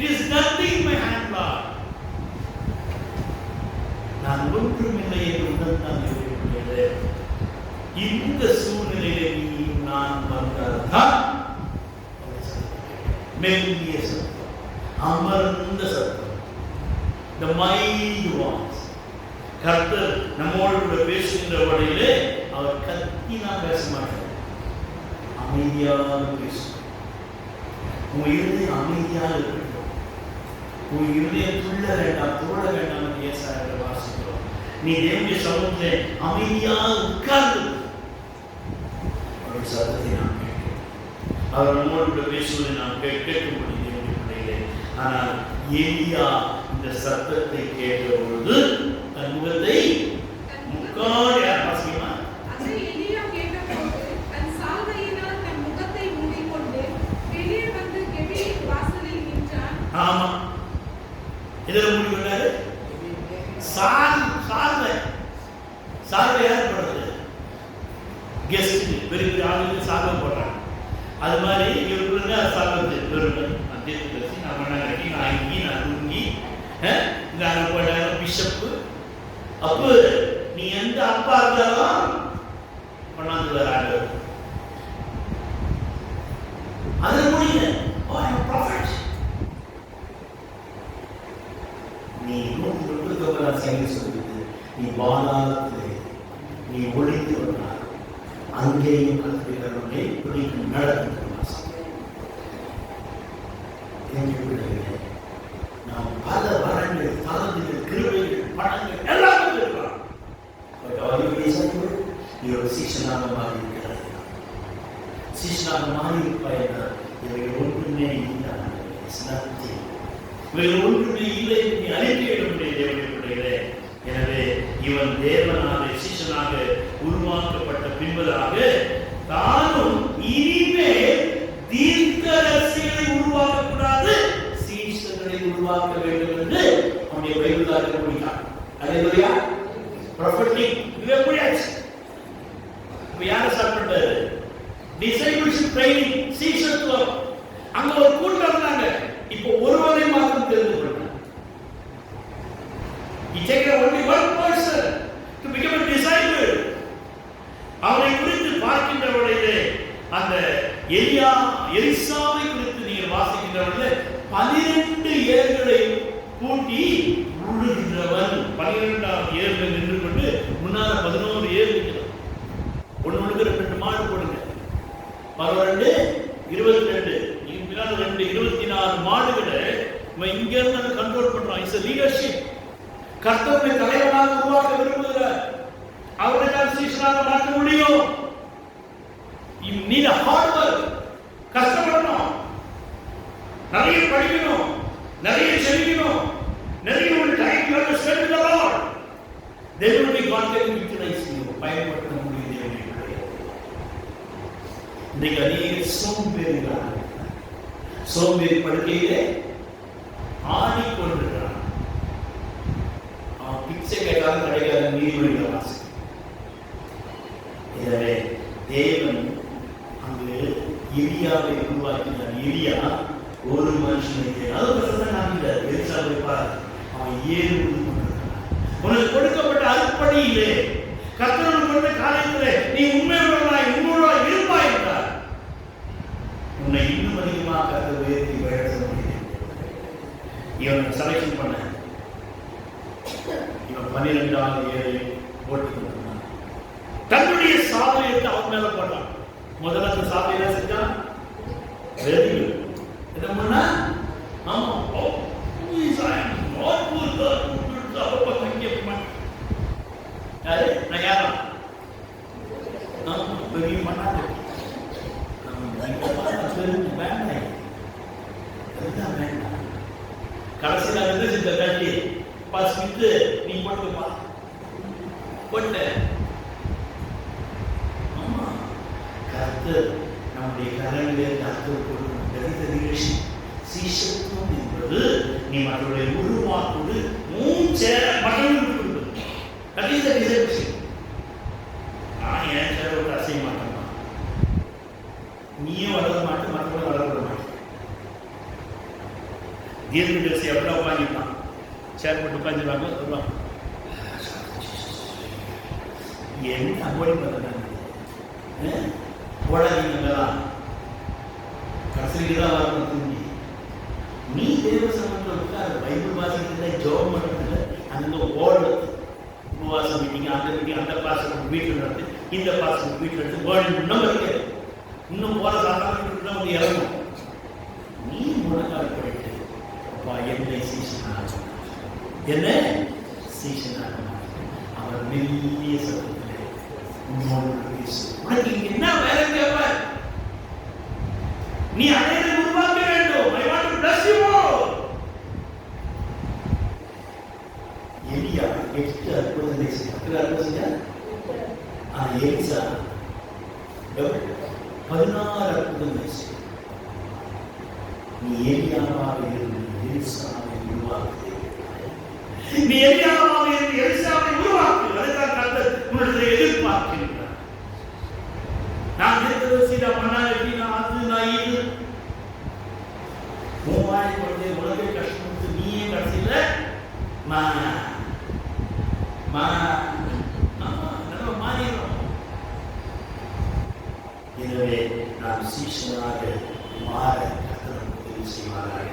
It is nothing, my handler. நான் ஒன்றுமில்லை என்று உணர்ந்தான் இருக்கிறது இந்த சூழ்நிலையில நீ நான் வந்தால்தான் மெல்லிய சத்தம் அமர்ந்த சத்தம் இந்த மைல்டு வாய்ஸ் கர்த்தர் நம்மோடு கூட பேசுகின்ற வழியிலே அவர் கத்தி நான் பேச மாட்டேன் அமைதியாக பேசும் உங்க இருந்தே அமைதியாக இருக்கணும் உன் இருதயம் துள்ள வேண்டாம் தோழ வேண்டாம் என்று வாசிக்கிறோம். நீ தேவனுடைய சமூகத்திலே அமைதியா உட்கார்ந்து அவருடைய சத்தத்தை நாம் கேட்கிறோம் அவர் நம்மோடு பேசுவதை நாம் கேட்க முடியும் தேவனுடைய பிள்ளைகளே ஆனால் ஏலியா இந்த சத்தத்தை கேட்ட பொழுது தன் முகத்தை முக்காடி சார்பை யார் போடுறது? கெஸ்ட் பெரிய பெரிய ஆளுங்க சால்வை போடுறாங்க. அது மாதிரி இவருக்குள்ள சால்வை வெறுமை நான் பேசி நான் மண்ணா கட்டி நான் அங்கி நான் லுங்கி நான் இந்த பிஷப்பு. அப்போ நீ எந்த அப்பா இருந்தாலும் கொண்டாந்து வராங்க அது முடியல. நீ இன்னும் முப்பத்தி சொல்லுது நீ பாதாளத்திலே நீ ஒழித்து வந்தார் அங்கேயும் கத்திரிகளுடைய பிடிக்கும் நடக்கும் நாம் பல வரங்கள் தரங்கள் கிருபைகள் பணங்கள் எல்லாமே நீ ஒரு சீசனாக மாறி சீசனாக மாறி இருப்பாய் என்றால் இவைகள் ஒன்றுமே இல்லை இவைகள் ஒன்றுமே இல்லை நீ அறிக்கையிட எனவே இவன் தேவனாக மனுஷனாக உருவாக்கப்பட்ட பின்பதாக தானும் இனிமேல் தீர்க்கதரிசிகளை உருவாக்கக்கூடாது சீசர்களை உருவாக்க வேண்டும் என்று அவனுடைய பைபிளாக அதே மாதிரியா ப்ரொஃபட்டிக் இது எப்படி ஆச்சு இப்ப யார சாப்பிட்டாரு டிசைபிள்ஷிப் ட்ரைனிங் சீசத்துவம் அங்க ஒரு கூட்டம் இருந்தாங்க இப்போ ஒருவரை மாத்திரம் தெரிஞ்சு அந்த எலியா எலிசாவை குறித்து நீங்கள் வாசிக்கின்றவர்கள் பனிரெண்டு ஏர்களை கூட்டி உழுகின்றவன் பனிரெண்டாம் ஏர்ல நின்று கொண்டு முன்னால பதினோரு ஏர் இருக்கிறது. ஒன்று ஒன்று ரெண்டு மாடு போடுங்க. பதினெண்டு இருபத்தி ரெண்டு பின்னால ரெண்டு இருபத்தி நாலு மாடுகளை இவன் இங்க இருந்து கண்ட்ரோல் பண்றான். இட்ஸ் லீடர்ஷிப் கர்த்தருடைய தலைவனாக உருவாக்க விரும்புகிறார். அவரை தான் சீசனாக மாற்ற முடியும். You need a hard work கஷ்டப்படணும். நிறைய படிக்கணும் நிறைய செவிக்கணும் நிறைய ஒரு time you have to spend with the lord then only God can பயன்படுத்த முடியும் தேவனுடைய இன்றைக்கு அநேக சோம்பேறிகளாக சோம்பேறி படுக்கையிலே ஆடிக்கொண்டிருக்கிறான் அவன் பிச்சை கேட்டாலும் கிடைக்காத நீதிமொழிகளை வாசி எனவே தேவன் அங்கு இந்தியாவை உருவாக்கினார் எலியா ஒரு மனுஷனுக்கு அது நாங்கள் எலிசாவை பார் அவன் ஏழு உனக்கு கொடுக்கப்பட்ட அற்பணியிலே கத்தரோடு கொண்ட காலத்திலே நீ உண்மையுள்ளவனாய் உண்மையுள்ளவாய் இருப்பாய் என்றார். உன்னை இன்னும் அதிகமாக கத்தர் உயர்த்தி வழங்க முடியும் இவன் செலக்ஷன் பண்ண. இவன் பன்னிரெண்டாவது ஏழை போட்டு கொடுத்தான் தன்னுடைய சாதனையத்தை அவன் மேல போட்டான். முதல்ல அந்த சாதனை செஞ்சான்? வெரி குட் என்ன பண்ணா ஆமா ஓ please I am not good good அப்ப தங்கிய யாரு நான் யாரா ஆமா பெரிய பண்ணாங்க வேண்டாம் அதுதான் வேண்டாம் கடைசியில் வந்து இந்த தட்டி பாஸ் வித்து நீ போட்டுப்பா போட்டு ஆமா கர்த்தர் நம்முடைய கரித நிகழ்ச்சி சீஷத்துவம் என்பது நீ மற்றவர்களை உருவாக்குவது மூச்சை மற்றவர்களுக்கு கொடுக்கும் தட் இஸ் த நிகழ்ச்சி நான் என் சேரோட அசைய மாட்டேன் நீயும் வளர மாட்டேன் மற்றவங்களும் வளர மாட்டேன் தீர்க்க தரிசி அப்படிலாம் உட்காந்துருப்பான் சேர் போட்டு உட்காந்துருவாங்க வருவாங்க என்ன அவாய்ட் பண்ணுறாங்க போடாதீங்கலாம் கடைசிக்கு தான் வரணும் திரும்பி நீ தேவ சமூகத்தில் அது பைபிள் வாசிக்கிறதுல ஜோம் பண்ணுறதுல அங்கே ஓடுறது உபவாசம் மீட்டிங் அந்த மீட்டிங் அந்த பாசம் வீட்டில் நடந்து இந்த பாசம் வீட்டில் எடுத்து வேர்ல்டு இன்னும் இருக்கு. இன்னும் போகிற சாதாரண தான் வந்து இறங்கும். நீ முழங்கால் படிட்டு அப்பா என்னை சீசனாக என்ன? சீசனாக அவர் மெல்லிய சத்தத்தில் உன்னோடு பேசு. உனக்கு என்ன நீ அனைவரை உருவாக்க வேண்டும். I want to bless you all. எலியா எட்டு அற்புதங்களை செய்தார் அற்புதம் ஆ எலிசா. பதினாறு அற்புதங்களை செய்தார் நீ எலியாவாக இருந்து எலிசாவை உருவாக்கு. நீ எலியாவாக இருந்து எலிசாவை உருவாக்கு. மா ஆமா நம்ம மாறிடுறோம் எனவே நாம் சீஷனாக மாற கர்த்தர் நமக்கு உதவி செய்வாராக